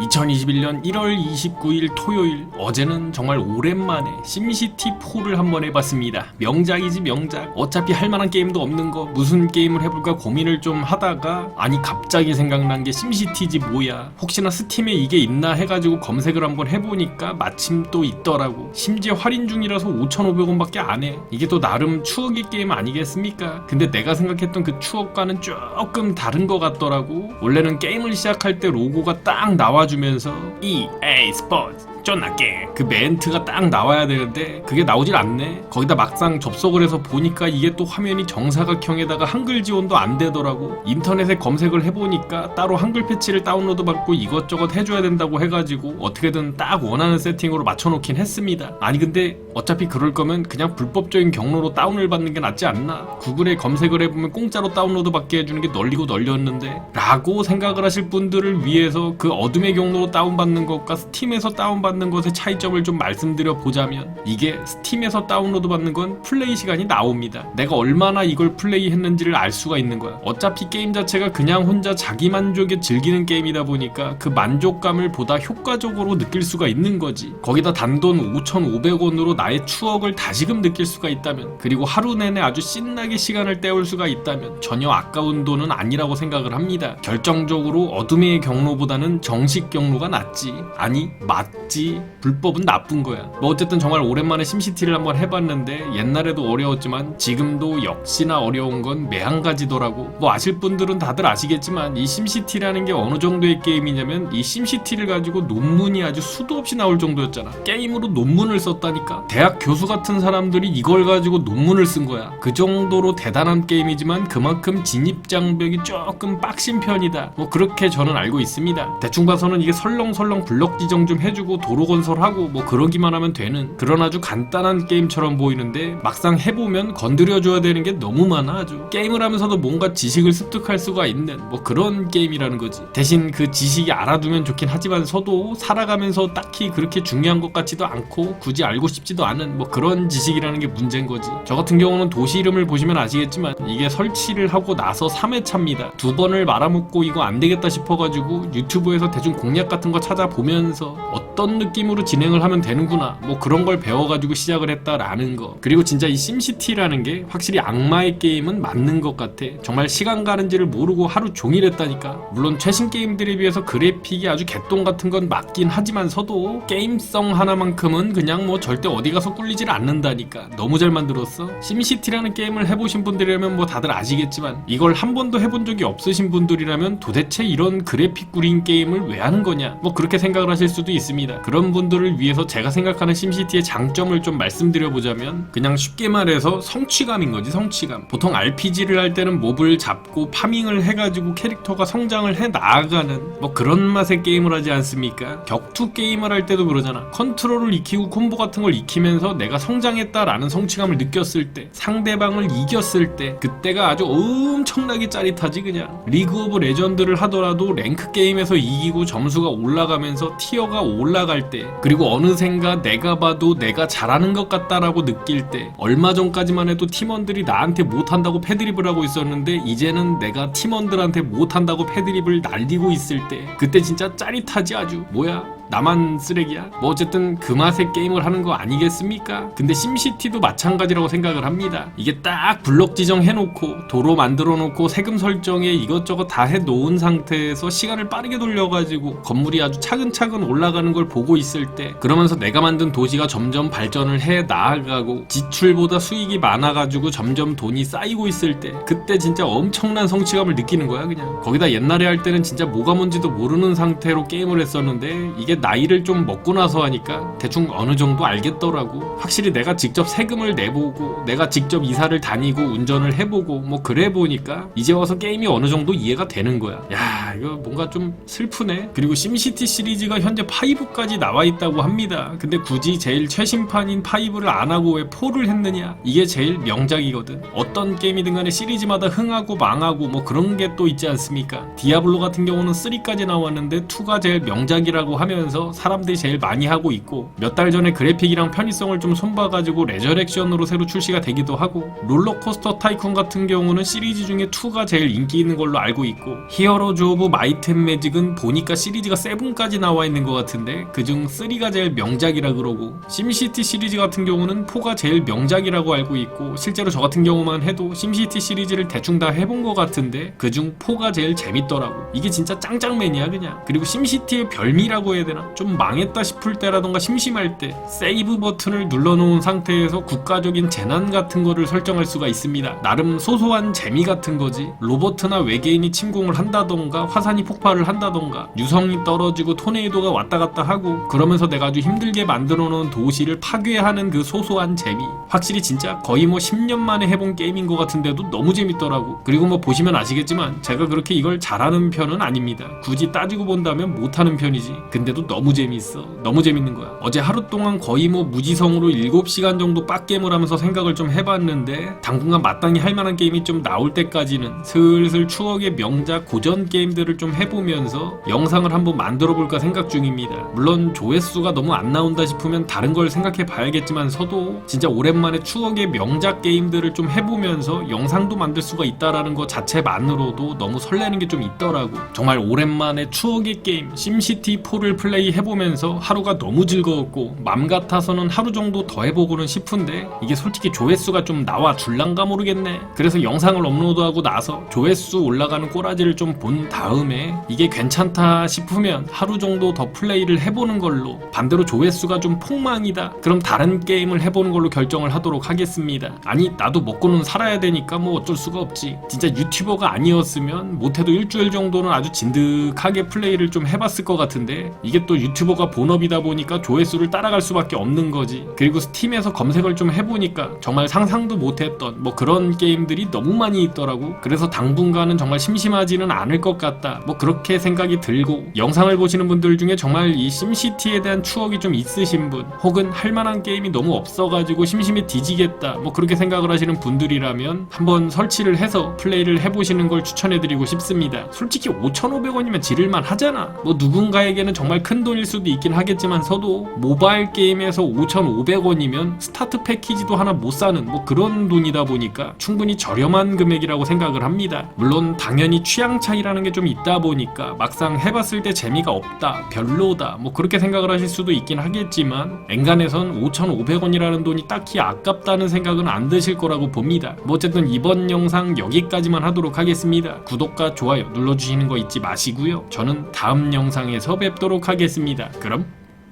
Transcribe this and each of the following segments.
2021년 1월 29일 토요일 어제는 정말 오랜만에 심시티4를 한번 해봤습니다. 명작이지 명작. 어차피 할만한 게임도 없는 거. 무슨 게임을 해볼까 고민을 좀 하다가 아니 갑자기 생각난 게 심시티지 뭐야. 혹시나 스팀에 이게 있나 해가지고 검색을 한번 해보니까 마침 또 있더라고. 심지어 할인 중이라서 5,500원 밖에 안해. 이게 또 나름 추억의 게임 아니겠습니까? 근데 내가 생각했던 그 추억과는 조금 다른 것 같더라고. 원래는 게임을 시작할 때 로고가 딱 나와 주면서 EA 스포츠 쫀나게 그 멘트가 딱 나와야 되는데 그게 나오질 않네. 거기다 막상 접속을 해서 보니까 이게 또 화면이 정사각형에다가 한글 지원도 안 되더라고. 인터넷에 검색을 해보니까 따로 한글 패치를 다운로드 받고 이것저것 해줘야 된다고 해가지고 어떻게든 딱 원하는 세팅으로 맞춰놓긴 했습니다. 아니 근데 어차피 그럴 거면 그냥 불법적인 경로로 다운을 받는 게 낫지 않나? 구글에 검색을 해보면 공짜로 다운로드 받게 해주는 게 널리고 널렸는데 라고 생각을 하실 분들을 위해서 그 어둠의 경로로 다운받는 것과 스팀에서 다운받는 것의 차이점을 좀 말씀드려 보자면 이게 스팀에서 다운로드 받는 건 플레이 시간이 나옵니다. 내가 얼마나 이걸 플레이 했는지를 알 수가 있는 거야. 어차피 게임 자체가 그냥 혼자 자기 만족에 즐기는 게임이다 보니까 그 만족감을 보다 효과적으로 느낄 수가 있는 거지. 거기다 단돈 5,500원으로 나의 추억을 다시금 느낄 수가 있다면 그리고 하루 내내 아주 신나게 시간을 때울 수가 있다면 전혀 아까운 돈은 아니라고 생각을 합니다. 결정적으로 어둠의 경로보다는 정식 경로가 낫지. 아니 맞지 불법은 나쁜 거야. 뭐 어쨌든 정말 오랜만에 심시티를 한번 해봤는데 옛날에도 어려웠지만 지금도 역시나 어려운 건 매한가지더라고. 뭐 아실 분들은 다들 아시겠지만 이 심시티라는 게 어느 정도의 게임이냐면 이 심시티를 가지고 논문이 아주 수도 없이 나올 정도였잖아. 게임으로 논문을 썼다니까. 대학 교수 같은 사람들이 이걸 가지고 논문을 쓴 거야. 그 정도로 대단한 게임이지만 그만큼 진입 장벽이 조금 빡신 편이다. 뭐 그렇게 저는 알고 있습니다. 대충 봐서는 이게 설렁설렁 블럭 지정 좀 해주고 도로 건설하고 뭐 그러기만 하면 되는 그런 아주 간단한 게임처럼 보이는데 막상 해보면 건드려줘야 되는 게 너무 많아 아주. 게임을 하면서도 뭔가 지식을 습득할 수가 있는 뭐 그런 게임이라는 거지. 대신 그 지식이 알아두면 좋긴 하지만서도 살아가면서 딱히 그렇게 중요한 것 같지도 않고 굳이 알고 싶지도 않은 뭐 그런 지식이라는 게 문제인 거지. 저 같은 경우는 도시 이름을 보시면 아시겠지만 이게 설치를 하고 나서 3회차입니다. 두 번을 말아먹고 이거 안 되겠다 싶어가지고 유튜브에서 대충 공략 같은 거 찾아보면서 어떤 느낌으로 진행을 하면 되는구나. 뭐 그런 걸 배워가지고 시작을 했다라는 거. 그리고 진짜 이 심시티라는 게 확실히 악마의 게임은 맞는 것 같아. 정말 시간 가는지를 모르고 하루 종일 했다니까. 물론 최신 게임들에 비해서 그래픽이 아주 개똥 같은 건 맞긴 하지만서도 게임성 하나만큼은 그냥 뭐 절대 어디 가서 꿀리질 않는다니까. 너무 잘 만들었어. 심시티라는 게임을 해보신 분들이라면 뭐 다들 아시겠지만 이걸 한 번도 해본 적이 없으신 분들이라면 도대체 이런 그래픽 구린 게임을 왜 하는 거냐. 뭐 그렇게 생각을 하실 수도 있습니다 그런 분들을 위해서 제가 생각하는 심시티의 장점을 좀 말씀드려 보자면 그냥 쉽게 말해서 성취감인 거지 성취감. 보통 RPG를 할 때는 몹을 잡고 파밍을 해가지고 캐릭터가 성장을 해 나아가는 뭐 그런 맛의 게임을 하지 않습니까? 격투 게임을 할 때도 그러잖아. 컨트롤을 익히고 콤보 같은 걸 익히면서 내가 성장했다라는 성취감을 느꼈을 때 상대방을 이겼을 때 그때가 아주 엄청나게 짜릿하지 그냥. 리그 오브 레전드를 하더라도 랭크 게임에서 이기고 점수가 올라가면서 티어가 올라갈 때 그리고 어느샌가 내가 봐도 내가 잘하는 것 같다라고 느낄 때 얼마 전까지만 해도 팀원들이 나한테 못한다고 패드립을 하고 있었는데 이제는 내가 팀원들한테 못한다고 패드립을 날리고 있을 때 그때 진짜 짜릿하지 아주 뭐야 나만 쓰레기야? 뭐 어쨌든 그 맛의 게임을 하는 거 아니겠습니까? 근데 심시티도 마찬가지라고 생각을 합니다. 이게 딱 블록 지정해놓고 도로 만들어놓고 세금 설정에 이것저것 다 해놓은 상태에서 시간을 빠르게 돌려가지고 건물이 아주 차근차근 올라가는 걸 보고 있을 때 그러면서 내가 만든 도시가 점점 발전을 해 나아가고 지출보다 수익이 많아가지고 점점 돈이 쌓이고 있을 때 그때 진짜 엄청난 성취감을 느끼는 거야 그냥 거기다 옛날에 할 때는 진짜 뭐가 뭔지도 모르는 상태로 게임을 했었는데 이게 나이를 좀 먹고 나서 하니까 대충 어느 정도 알겠더라고. 확실히 내가 직접 세금을 내보고 내가 직접 이사를 다니고 운전을 해보고 뭐 그래 보니까 이제 와서 게임이 어느 정도 이해가 되는 거야. 야 이거 뭔가 좀 슬프네. 그리고 심시티 시리즈가 현재 5까지 나와 있다고 합니다. 근데 굳이 제일 최신판인 5를 안 하고 왜 4를 했느냐? 이게 제일 명작이거든. 어떤 게임이든 간에 시리즈마다 흥하고 망하고 뭐 그런 게 또 있지 않습니까? 디아블로 같은 경우는 3까지 나왔는데 2가 제일 명작이라고 하면서 사람들이 제일 많이 하고 있고 몇 달 전에 그래픽이랑 편의성을 좀 손봐가지고 레저렉션으로 새로 출시가 되기도 하고 롤러코스터 타이쿤 같은 경우는 시리즈 중에 2가 제일 인기 있는 걸로 알고 있고 히어로즈 오브 마이트 앤 매직은 보니까 시리즈가 7까지 나와 있는 것 같은데 그중 3가 제일 명작이라 그러고 심시티 시리즈 같은 경우는 4가 제일 명작이라고 알고 있고 실제로 저 같은 경우만 해도 심시티 시리즈를 대충 다 해본 것 같은데 그중 4가 제일 재밌더라고. 이게 진짜 짱짱맨이야 그냥. 그리고 심시티의 별미라고 해야 되나? 좀 망했다 싶을 때라던가 심심할 때 세이브 버튼을 눌러놓은 상태에서 국가적인 재난 같은 거를 설정할 수가 있습니다. 나름 소소한 재미 같은 거지. 로버트나 외계인이 침공을 한다던가 화산이 폭발을 한다던가 유성이 떨어지고 토네이도가 왔다 갔다 하고 그러면서 내가 아주 힘들게 만들어 놓은 도시를 파괴하는 그 소소한 재미. 확실히 진짜 거의 뭐 10년 만에 해본 게임인 것 같은데도 너무 재밌더라고. 그리고 뭐 보시면 아시겠지만 제가 그렇게 이걸 잘하는 편은 아닙니다. 굳이 따지고 본다면 못하는 편이지. 근데도 너무 재밌어. 너무 재밌는 거야. 어제 하루 동안 거의 뭐 무지성으로 7시간 정도 빡게임을 하면서 생각을 좀 해봤는데 당분간 마땅히 할 만한 게임이 좀 나올 때까지는 슬슬 추억의 명작 고전 게임들을 좀 해보면서 영상을 한번 만들어 볼까 생각 중입니다. 물론 조회수가 너무 안 나온다 싶으면 다른 걸 생각해 봐야겠지만 서도 진짜 오랜만에 추억의 명작 게임들을 좀 해보면서 영상도 만들 수가 있다라는 것 자체만으로도 너무 설레는 게 좀 있더라고. 정말 오랜만에 추억의 게임 심시티4를 플레이 해보면서 하루가 너무 즐거웠고 맘 같아서는 하루 정도 더 해보고는 싶은데 이게 솔직히 조회수가 좀 나와 줄란가 모르겠네. 그래서 영상을 업로드하고 나서 조회수 올라가는 꼬라지를 좀 본 다음에 이게 괜찮다 싶으면 하루 정도 더 플레이를 해보는 걸로. 반대로 조회수가 좀 폭망이다. 그럼 다른 게임을 해보는 걸로 결정을 하도록 하겠습니다. 아니 나도 먹고는 살아야 되니까 뭐 어쩔 수가 없지. 진짜 유튜버가 아니었으면 못해도 일주일 정도는 아주 진득하게 플레이를 좀 해봤을 것 같은데 이게 또 유튜버가 본업이다 보니까 조회수를 따라갈 수밖에 없는 거지. 그리고 스팀에서 검색을 좀 해보니까 정말 상상도 못했던 뭐 그런 게임들이 너무 많이 있더라고. 그래서 당분간은 정말 심심하지는 않을 것 같다. 뭐 그렇게 생각이 들고 영상을 보시는 분들 중에 정말 이 심 시티에 대한 추억이 좀 있으신 분 혹은 할 만한 게임이 너무 없어가지고 심심해 뒤지겠다 뭐 그렇게 생각을 하시는 분들이라면 한번 설치를 해서 플레이를 해보시는 걸 추천해드리고 싶습니다. 솔직히 5,500원이면 지를만 하잖아. 뭐 누군가에게는 정말 큰 돈일 수도 있긴 하겠지만 서도 모바일 게임에서 5,500원이면 스타트 패키지도 하나 못 사는 뭐 그런 돈이다 보니까 충분히 저렴한 금액이라고 생각을 합니다. 물론 당연히 취향 차이라는 게 좀 있다 보니까 막상 해봤을 때 재미가 없다 별로다 뭐 그 렇게 생각을 하실 수도 있긴 하겠지만 엔간에선 5,500원이라는 돈이 딱히 아깝다는 생각은 안 드실 거라고 봅니다. 뭐 어쨌든 이번 영상 여기까지만 하도록 하겠습니다. 구독과 좋아요 눌러주시는 거 잊지 마시고요. 저는 다음 영상에서 뵙도록 하겠습니다. 그럼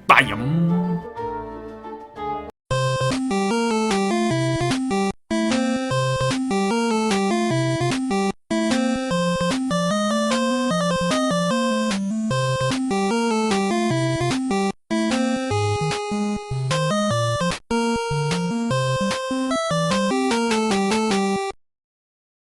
빠염